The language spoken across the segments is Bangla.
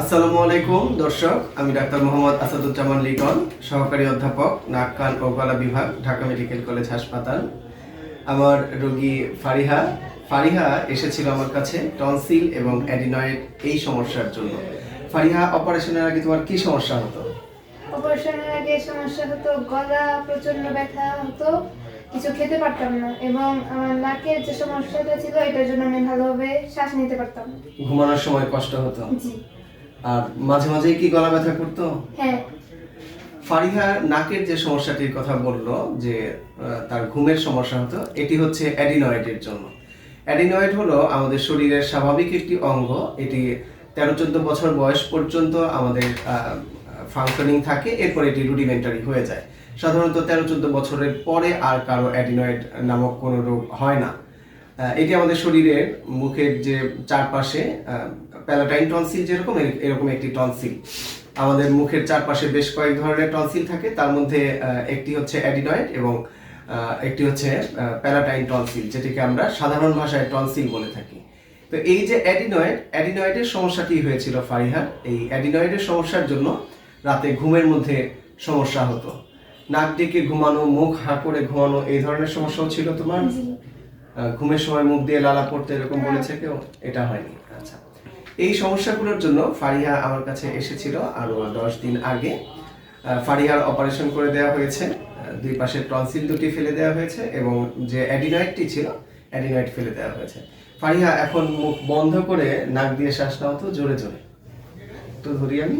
আসসালামু আলাইকুম দর্শক। আমি ডাক্তার মোহাম্মদ আসাদুজ্জামান লিটন সহকারী অধ্যাপক নাক কান ও গলা বিভাগ ঢাকা মেডিকেল কলেজ হাসপাতাল। আমার রোগী ফারিহা। ফারিহা এসেছিল আমার কাছে টনসিল এবং অ্যাডিনয়েড এই সমস্যার জন্য। ফারিহা অপারেশনের আগে তোমার কি সমস্যা হতো? অপারেশনের আগে সমস্যা হতো গলা প্রচণ্ড ব্যথা হতো কিছু খেতে পারতাম না এবং আমার নাকের যে সমস্যাটা ছিল এটার জন্য আমি ভালোভাবে শ্বাস নিতে পারতাম। ঘুমানোর সময় কষ্ট হতো? জি। আর মাঝে মাঝেই কি গলা ব্যথা করতো? হ্যাঁ। ফারিহা নাকের যে সমস্যাটির কথা বলল যে তার ঘুমের সমস্যা হতো এটি হচ্ছে অ্যাডিনয়েডের জন্য। অ্যাডিনয়েড হলো আমাদের শরীরের স্বাভাবিক একটি অঙ্গ। এটি তেরো চোদ্দ বছর বয়স পর্যন্ত আমাদের ফাংশনিং থাকে এরপর এটি রুডিমেন্টারি হয়ে যায়। সাধারণত তেরো চোদ্দ বছরের পরে আর কারও অ্যাডিনয়েড নামক কোনো রোগ হয় না। এটি আমাদের শরীরের মুখের যে চারপাশে প্যালাটাইন টনসিল যেরকম এরকম একটি টনসিল। আমাদের মুখের চারপাশে বেশ কয়েক ধরনের টনসিল থাকে। তার মধ্যে একটি হচ্ছে অ্যাডিনয়েড এবং একটি হচ্ছে প্যালাটাইন টনসিল যেটিকে আমরা সাধারণ ভাষায় টনসিল বলে থাকি। তো এই যে অ্যাডিনয়েড অ্যাডিনয়েডের সমস্যাটি হয়েছিল ফারিহার। এই অ্যাডিনয়েডের সমস্যার জন্য রাতে ঘুমের মধ্যে সমস্যা হতো। নাক ডেকে ঘুমানো মুখ হা করে ঘুমানো এই ধরনের সমস্যাও ছিল তোমার? ঘুমের সময় মুখ দিয়ে লালা পড়তে এরকম বলেছে কেউ? এটা হয়নি। এই সমস্যাগুলোর জন্য ফারিয়া আমার কাছে এসেছিল আরও দশ দিন আগে। ফারিয়ার অপারেশন করে দেওয়া হয়েছে। দুই পাশের টনসিল দুটি ফেলে দেওয়া হয়েছে এবং যে অ্যাডিনয়েডটি ছিল অ্যাডিনয়েড ফেলে দেওয়া হয়েছে। ফারিয়া এখন মুখ বন্ধ করে নাক দিয়ে শ্বাস নাও তো জোরে জোরে। তো ধরি আমি।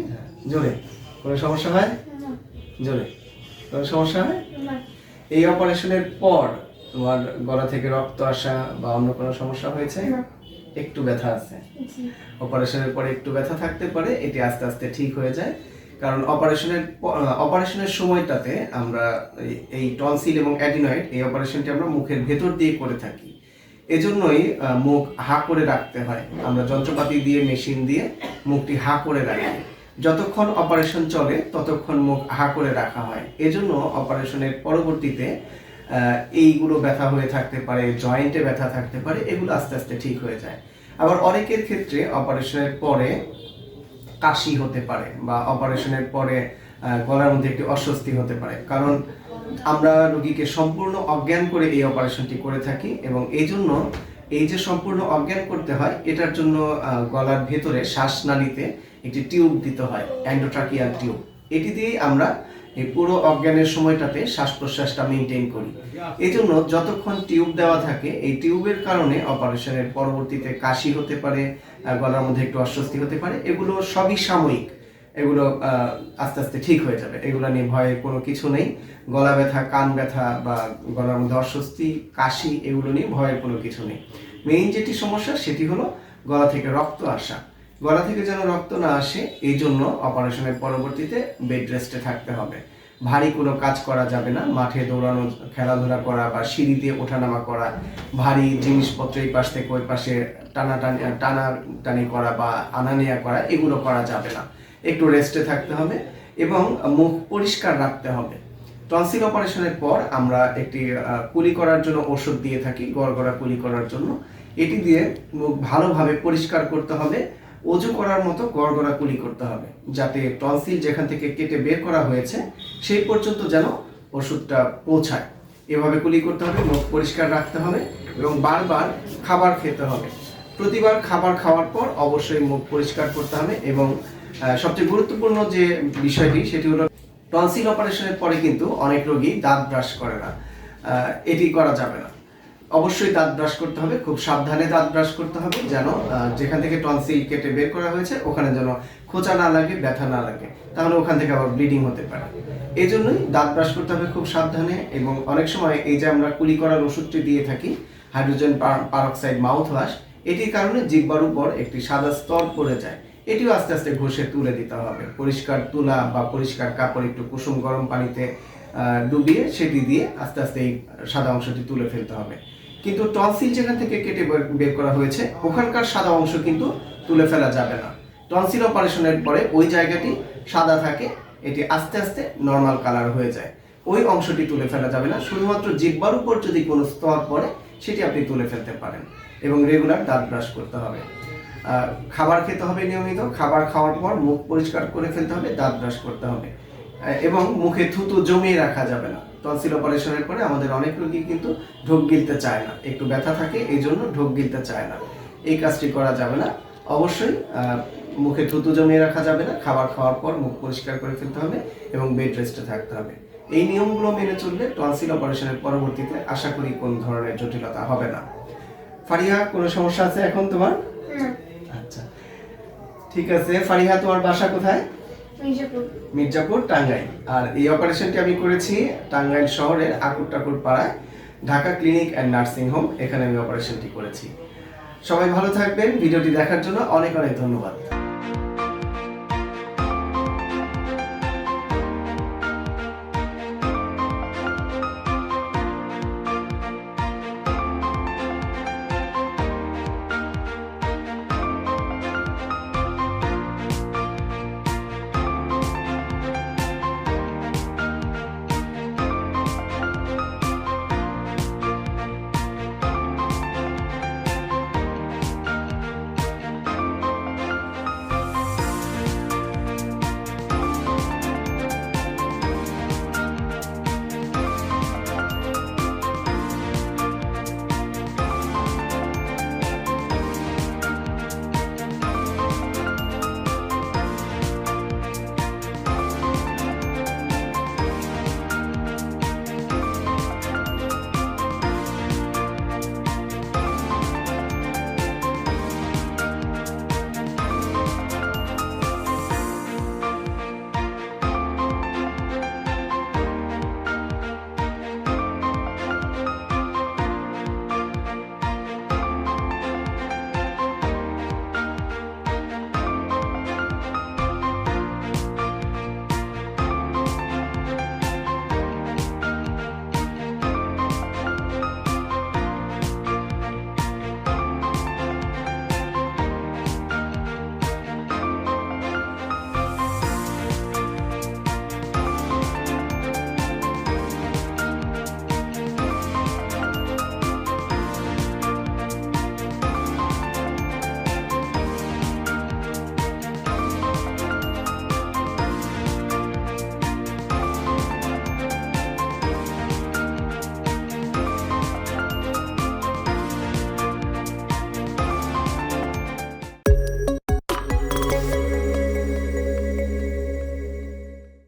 জোরে। কোনো সমস্যা হয়? জোরে। কোনো সমস্যা হয়? এই অপারেশনের পর তোমার গলা থেকে রক্ত আসা বা অন্য কোনো সমস্যা হয়েছে? না। একটু ব্যথা আছে। অপারেশনের পরে একটু ব্যথা থাকতে পারে এটি আস্তে আস্তে ঠিক হয়ে যায়। কারণ অপারেশনের অপারেশনের সময়টাতে আমরা এই- টনসিল এবং অ্যাডিনয়েড এই অপারেশনটি আমরা মুখের ভেতর দিয়ে করে থাকি। এজন্যই মুখ হা করে রাখতে হয়। আমরা যন্ত্রপাতি দিয়ে মেশিন দিয়ে মুখটি হা করে রাখি। যতক্ষণ অপারেশন চলে ততক্ষণ মুখ হা করে রাখা হয়। এজন্য অপারেশনের পরবর্তীতে এইগুলো ব্যথা হয়ে থাকতে পারে জয়েন্টে ব্যথা থাকতে পারে এগুলো আস্তে আস্তে ঠিক হয়ে যায়। আবার অনেকের ক্ষেত্রে অপারেশনের পরে কাশি হতে পারে বা অপারেশনের পরে গলার মধ্যে একটি অস্বস্তি হতে পারে। কারণ আমরা রোগীকে সম্পূর্ণ অজ্ঞান করে এই অপারেশনটি করে থাকি এবং এই জন্য এই যে সম্পূর্ণ অজ্ঞান করতে হয়, এটার জন্য গলার ভেতরে শ্বাসনালীতে একটি টিউব দিতে হয়, অ্যান্ডোট্রাকিয়াল টিউব। এটি দিয়েই আমরা এই পুরো অজ্ঞানের সময়টাতে শ্বাস প্রশ্বাসটা মেনটেন করি। এই জন্য যতক্ষণ টিউব দেওয়া থাকে, এই টিউবের কারণে অপারেশনের পরবর্তীতে কাশি হতে পারে গলার মধ্যে একটু অস্বস্তি হতে পারে, এগুলো সবই সাময়িক। এগুলো আস্তে আস্তে ঠিক হয়ে যাবে। এগুলো নিয়ে ভয়ের কোনো কিছু নেই। গলা ব্যথা, কান ব্যথা বা গলার মধ্যে অস্বস্তি, কাশি, এগুলো নিয়ে ভয়ের কোনো কিছু নেই। মেইন যেটি সমস্যা, সেটি হলো গলা থেকে রক্ত আসা। গলা থেকে যেন রক্ত না আসে এই জন্য অপারেশনের পরবর্তীতে বেড রেস্টে থাকতে হবে। ভারী কোনো কাজ করা যাবে না, মাঠে দৌড়ানো, খেলাধুলা করা বা সিঁড়িতে ওঠানামা করা, ভারী জিনিসপত্র এই পাশ থেকে ওই পাশে টানা টানি টানা টানি করা বা আনা নেয়া করা, এগুলো করা যাবে না। একটু রেস্টে থাকতে হবে এবং মুখ পরিষ্কার রাখতে হবে। টনসিল অপারেশনের পর আমরা একটি কুলি করার জন্য ওষুধ দিয়ে থাকি, গড়গড়া কুলি করার জন্য। এটি দিয়ে মুখ ভালোভাবে পরিষ্কার করতে হবে। অজু করার মতো গড়গড়া কুলি করতে হবে, যাতে টনসিল যেখান থেকে কেটে বের করা হয়েছে, সেই পর্যন্ত যেন ওষুধটা পৌঁছায়। এভাবে কুলি করতে হবে, মুখ পরিষ্কার রাখতে হবে এবং বারবার খাবার খেতে হবে। প্রতিবার খাবার খাওয়ার পর অবশ্যই মুখ পরিষ্কার করতে হবে এবং সবচেয়ে গুরুত্বপূর্ণ যে বিষয়টি, সেটি হলো টনসিল অপারেশনের পরে কিন্তু অনেক রোগী দাঁত ব্রাশ করে না। এটি করা যাবে না। অবশ্যই দাঁত ব্রাশ করতে হবে, খুব সাবধানে দাঁত ব্রাশ করতে হবে যেন যেখান থেকে টনসিল কেটে বের করা হয়েছে, ওখানে যেন খোঁচা না লাগে, ব্যথা না লাগে। তাহলে ওখান থেকে আবার ব্লিডিং হতে পারে। এই জন্যই দাঁত ব্রাশ করতে হবে খুব সাবধানে এবং অনেক সময় এই যে আমরা কুলি করার ওষুধটি দিয়ে থাকি হাইড্রোজেন পারক্সাইড মাউথ ওয়াশ এটির কারণে জিহ্বার উপর একটি সাদা স্তর পড়ে যায়। এটিও আস্তে আস্তে ঘষে তুলে দিতে হবে। পরিষ্কার তুলা বা পরিষ্কার কাপড়, একটু কুসুম গরম পানিতে ডুবিয়ে সেটি দিয়ে আস্তে আস্তে এই সাদা অংশটি তুলে ফেলতে হবে। কিন্তু টনসিল যেখান থেকে কেটে বের- করা হয়েছে, ওখানকার সাদা অংশ কিন্তু তুলে ফেলা যাবে না। টনসিল অপারেশনের পরে ওই জায়গাটি সাদা থাকে, এটি আস্তে আস্তে নর্মাল কালার হয়ে যায়। ওই অংশটি তুলে ফেলা যাবে না, শুধুমাত্র জিব্বার উপর যদি কোনো স্তর পড়ে, সেটি আপনি তুলে ফেলতে পারেন এবং রেগুলার দাঁত ব্রাশ করতে হবে। খাবার খেতে হবে নিয়মিত, খাবার খাওয়ার পর মুখ পরিষ্কার করে ফেলতে হবে, দাঁত ব্রাশ করতে হবে। এবং মুখে থুতু জমিয়ে রাখা যাবে না। টনসিল অপারেশনের পরে আমাদের অনেক রোগী কিন্তু ঢোক গিলতে চায় না। একটু ব্যথা থাকে এই জন্য ঢোক গিলতে চায় না। এই কাজটি করা যাবে না। অবশ্যই মুখে থুতু জমিয়ে রাখা যাবে না। খাবার খাওয়ার পর মুখ পরিষ্কার করে ফেলতে হবে এবং বেড রেস্টে থাকতে হবে। এই নিয়মগুলো মেনে চললে টনসিল অপারেশনের পরবর্তীতে আশা করি কোন ধরনের জটিলতা হবে না। ফারিহা কোনো সমস্যা আছে এখন তোমার? আচ্ছা। ঠিক আছে ফারিহা তোমার বাসা কোথায়? মির্জাপুর। টাঙ্গাইল। আর এই অপারেশনটি আমি করেছি টাঙ্গাইল শহরের আকুর টাকুর পাড়ায়, Dhaka clinic and nursing home, এখানে আমি অপারেশনটি করেছি। সবাই ভালো থাকবেন, ভিডিওটি দেখার জন্য অনেক অনেক ধন্যবাদ।